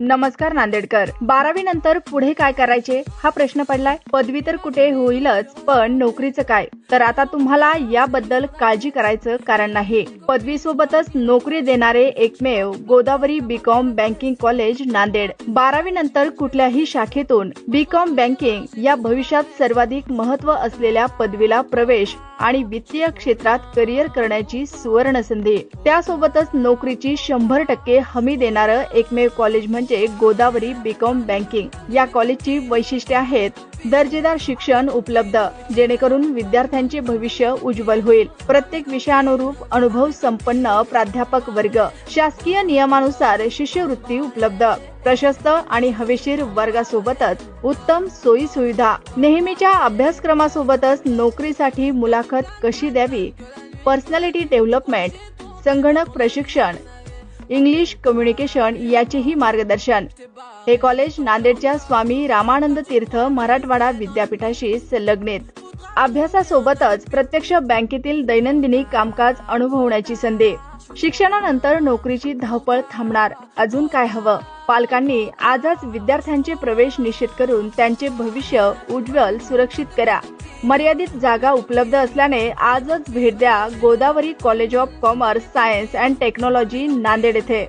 नमस्कार नांदेडकर. बारावी नंतर पुढे काय करायचे? हा प्रश्न पडलाय. पदवी तर कुठे होईलच पण नोकरीचं काय? तर आता तुम्हाला याबद्दल काळजी करायचं कारण नाही. पदवी सोबतच नोकरी देणारे एकमेव Godavari BCom banking college Nanded. बारावी नंतर कुठल्याही शाखेतून बीकॉम बँकिंग या भविष्यात सर्वाधिक महत्त्व असलेल्या पदवीला प्रवेश आणि वित्तीय क्षेत्रात करिअर करण्याची सुवर्ण संधी त्यासोबतच नोकरीची शंभर टक्के हमी देणारं एकमेव कॉलेज म्हणजे म्हणजे गोदावरी बीकॉम बँकिंग या कॉलेजची वैशिष्ट्ये आहेत. दर्जेदार शिक्षण उपलब्ध जेणेकरून विद्यार्थ्यांचे भविष्य उज्ज्वल होईल. प्रत्येक विषयानुरूप अनुभव संपन्न प्राध्यापक वर्ग शासकीय नियमानुसार शिष्यवृत्ती उपलब्ध. प्रशस्त आणि हवेशीर वर्गासोबतच उत्तम सोयी सुविधा. नेहमीच्या अभ्यासक्रमासोबतच नोकरीसाठी मुलाखत कशी द्यावी? पर्सनॅलिटी डेव्हलपमेंट संगणक प्रशिक्षण इंग्लिश कम्युनिकेशन याचेही मार्गदर्शन. हे कॉलेज नांदेडच्या स्वामी रामानंद तीर्थ मराठवाडा विद्यापीठाशी संलग्नित. अभ्यासासोबतच प्रत्यक्ष बँकेतील दैनंदिनी कामकाज अनुभवण्याची संधी. शिक्षणानंतर नोकरीची धावपळ थांबणार. अजून काय हवं? पालकांनी आजच विद्यार्थ्यांचे प्रवेश निश्चित करून त्यांचे भविष्य उज्ज्वल सुरक्षित करा. मर्यादित जागा उपलब्ध असल्याने आजच भेट द्या Godavari college of commerce science and technology Nanded येथे.